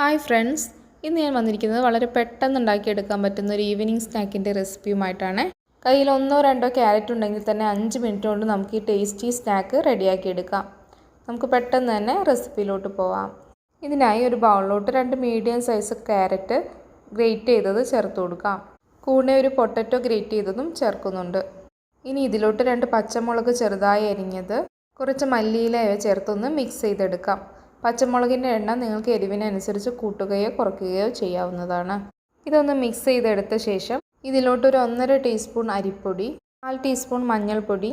Hi friends ഇന്ന് ഞാൻ വന്നിരിക്കുന്നത് വളരെ പെട്ടെന്ന് ഉണ്ടാക്കിയെടുക്കാൻ പറ്റുന്ന ഒരു ഈവനിങ് സ്നാക്കിന്റെ റെസിപ്പിയുമായിട്ടാണ്. കയ്യിൽ ഒന്നോ രണ്ടോ ക്യാരറ്റ് ഉണ്ടെങ്കിൽ തന്നെ അഞ്ച് മിനിറ്റ് കൊണ്ട് നമുക്ക് ഈ ടേസ്റ്റി സ്നാക്ക് റെഡിയാക്കിയെടുക്കാം. നമുക്ക് പെട്ടെന്ന് തന്നെ റെസിപ്പിയിലോട്ട് പോവാം. ഇതിനായി ഒരു ബൗളിലോട്ട് രണ്ട് മീഡിയം സൈസ് ക്യാരറ്റ് ഗ്രേറ്റ് ചെയ്തത് ചേർത്ത് കൊടുക്കാം. കൂടെ ഒരു പൊട്ടറ്റോ ഗ്രേറ്റ് ചെയ്തതും ചേർക്കുന്നുണ്ട്. ഇനി ഇതിലോട്ട് രണ്ട് പച്ചമുളക് ചെറുതായി അരിഞ്ഞത് കുറച്ച് മല്ലിയില ചേർത്തൊന്ന് മിക്സ് ചെയ്തെടുക്കാം. പച്ചമുളകിന്റെ എണ്ണ നിങ്ങൾക്ക് എരിവിനനുസരിച്ച് കൂട്ടുകയോ കുറയ്ക്കുകയോ ചെയ്യാവുന്നതാണ്. ഇതൊന്ന് മിക്സ് ചെയ്തെടുത്ത ശേഷം ഇതിലോട്ടൊരു ഒന്നര ടീസ്പൂൺ അരിപ്പൊടി കാൽ ടീസ്പൂൺ മഞ്ഞൾപ്പൊടി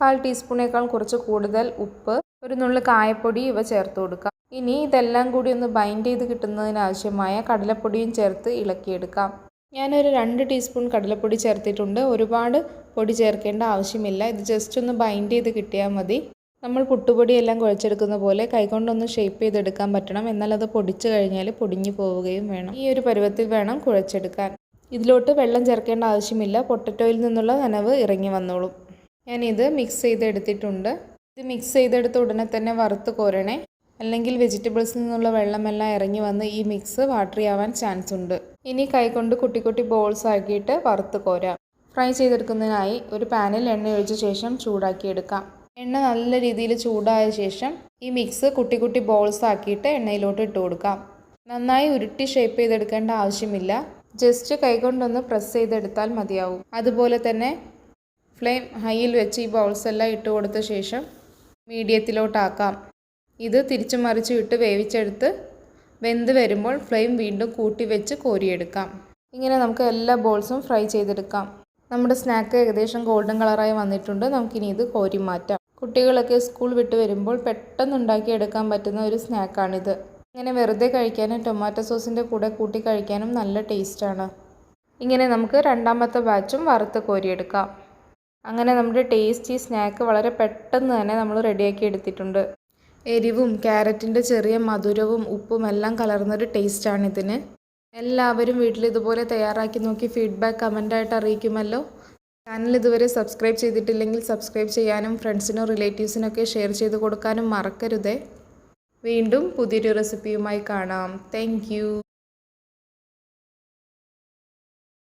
കാൽ ടീസ്പൂണേക്കാൾ കുറച്ച് കൂടുതൽ ഉപ്പ് ഒരു നുള്ളു കായപ്പൊടി ഇവ ചേർത്ത് കൊടുക്കാം. ഇനി ഇതെല്ലാം കൂടി ഒന്ന് ബൈൻഡ് ചെയ്ത് കിട്ടുന്നതിനാവശ്യമായ കടലപ്പൊടിയും ചേർത്ത് ഇളക്കിയെടുക്കാം. ഞാനൊരു രണ്ട് ടീസ്പൂൺ കടലപ്പൊടി ചേർത്തിട്ടുണ്ട്. ഒരുപാട് പൊടി ചേർക്കേണ്ട ആവശ്യമില്ല. ഇത് ജസ്റ്റ് ഒന്ന് ബൈൻഡ് ചെയ്ത് കിട്ടിയാൽ മതി. നമ്മൾ പുട്ടുപൊടിയെല്ലാം കുഴച്ചെടുക്കുന്ന പോലെ കൈകൊണ്ടൊന്ന് ഷേപ്പ് ചെയ്തെടുക്കാൻ പറ്റണം. എന്നാൽ അത് പൊടിച്ചു കഴിഞ്ഞാൽ പൊടിഞ്ഞു പോവുകയും വേണം. ഈ ഒരു പരുവത്തിൽ വേണം കുഴച്ചെടുക്കാൻ. ഇതിലോട്ട് വെള്ളം ചേർക്കേണ്ട ആവശ്യമില്ല. പൊട്ടറ്റോയിൽ നിന്നുള്ള നനവ് ഇറങ്ങി വന്നോളും. ഞാനിത് മിക്സ് ചെയ്തെടുത്തിട്ടുണ്ട്. ഇത് മിക്സ് ചെയ്തെടുത്ത ഉടനെ തന്നെ വറുത്ത് കോരണേ അല്ലെങ്കിൽ വെജിറ്റബിൾസിൽ നിന്നുള്ള വെള്ളമെല്ലാം ഇറങ്ങി വന്ന് ഈ മിക്സ് വാട്ടറി ആവാൻ ചാൻസ് ഉണ്ട്. ഇനി കൈകൊണ്ട് കുട്ടി കുട്ടി ബോൾസ് ആക്കിയിട്ട് വറുത്ത് കോരാം. ഫ്രൈ ചെയ്തെടുക്കുന്നതിനായി ഒരു പാനിൽ എണ്ണ ഒഴിച്ച ശേഷം ചൂടാക്കിയെടുക്കാം. എണ്ണ നല്ല രീതിയിൽ ചൂടായ ശേഷം ഈ മിക്സ് കുട്ടി കുട്ടി ബോൾസ് ആക്കിയിട്ട് എണ്ണയിലോട്ട് ഇട്ട് കൊടുക്കാം. നന്നായി ഉരുട്ടി ഷേപ്പ് ചെയ്തെടുക്കേണ്ട ആവശ്യമില്ല. ജസ്റ്റ് കൈകൊണ്ടൊന്ന് പ്രസ് ചെയ്തെടുത്താൽ മതിയാവും. അതുപോലെ തന്നെ ഫ്ലെയിം ഹൈയിൽ വെച്ച് ഈ ബൗൾസ് എല്ലാം ഇട്ട് കൊടുത്ത ശേഷം മീഡിയത്തിലോട്ടാക്കാം. ഇത് തിരിച്ചു മറിച്ചു ഇട്ട് വേവിച്ചെടുത്ത് വെന്ത് വരുമ്പോൾ ഫ്ലെയിം വീണ്ടും കൂട്ടി വെച്ച് കോരിയെടുക്കാം. ഇങ്ങനെ നമുക്ക് എല്ലാ ബോൾസും ഫ്രൈ ചെയ്തെടുക്കാം. നമ്മുടെ സ്നാക്ക് ഏകദേശം ഗോൾഡൻ കളറായി വന്നിട്ടുണ്ട്. നമുക്കിനി ഇത് കോരി മാറ്റാം. കുട്ടികളൊക്കെ സ്കൂൾ വിട്ട് വരുമ്പോൾ പെട്ടെന്ന് ഉണ്ടാക്കിയെടുക്കാൻ പറ്റുന്ന ഒരു സ്നാക്കാണിത്. ഇങ്ങനെ വെറുതെ കഴിക്കാനും ടൊമാറ്റോ സോസിന്റെ കൂടെ കൂട്ടി കഴിക്കാനും നല്ല ടേസ്റ്റാണ്. ഇങ്ങനെ നമുക്ക് രണ്ടാമത്തെ ബാച്ചും വറുത്ത് കോരിയെടുക്കാം. അങ്ങനെ നമ്മുടെ ടേസ്റ്റി സ്നാക്ക് വളരെ പെട്ടെന്ന് തന്നെ നമ്മൾ റെഡിയാക്കി എടുത്തിട്ടുണ്ട്. എരിവും ക്യാരറ്റിന്റെ ചെറിയ മധുരവും ഉപ്പും എല്ലാം കലർന്നൊരു ടേസ്റ്റാണിതിന്. എല്ലാവരും വീട്ടിൽ ഇതുപോലെ തയ്യാറാക്കി നോക്കി ഫീഡ്ബാക്ക് കമന്റായിട്ട് അറിയിക്കുമല്ലോ. ചാനൽ ഇതുവരെ സബ്സ്ക്രൈബ് ചെയ്തിട്ടില്ലെങ്കിൽ സബ്സ്ക്രൈബ് ചെയ്യാനും ഫ്രണ്ട്സിനോ റിലേറ്റീവ്സിനൊക്കെ ഷെയർ ചെയ്ത് കൊടുക്കാനും മറക്കരുതേ. വീണ്ടും പുതിയൊരു റെസിപ്പിയുമായി കാണാം. താങ്ക്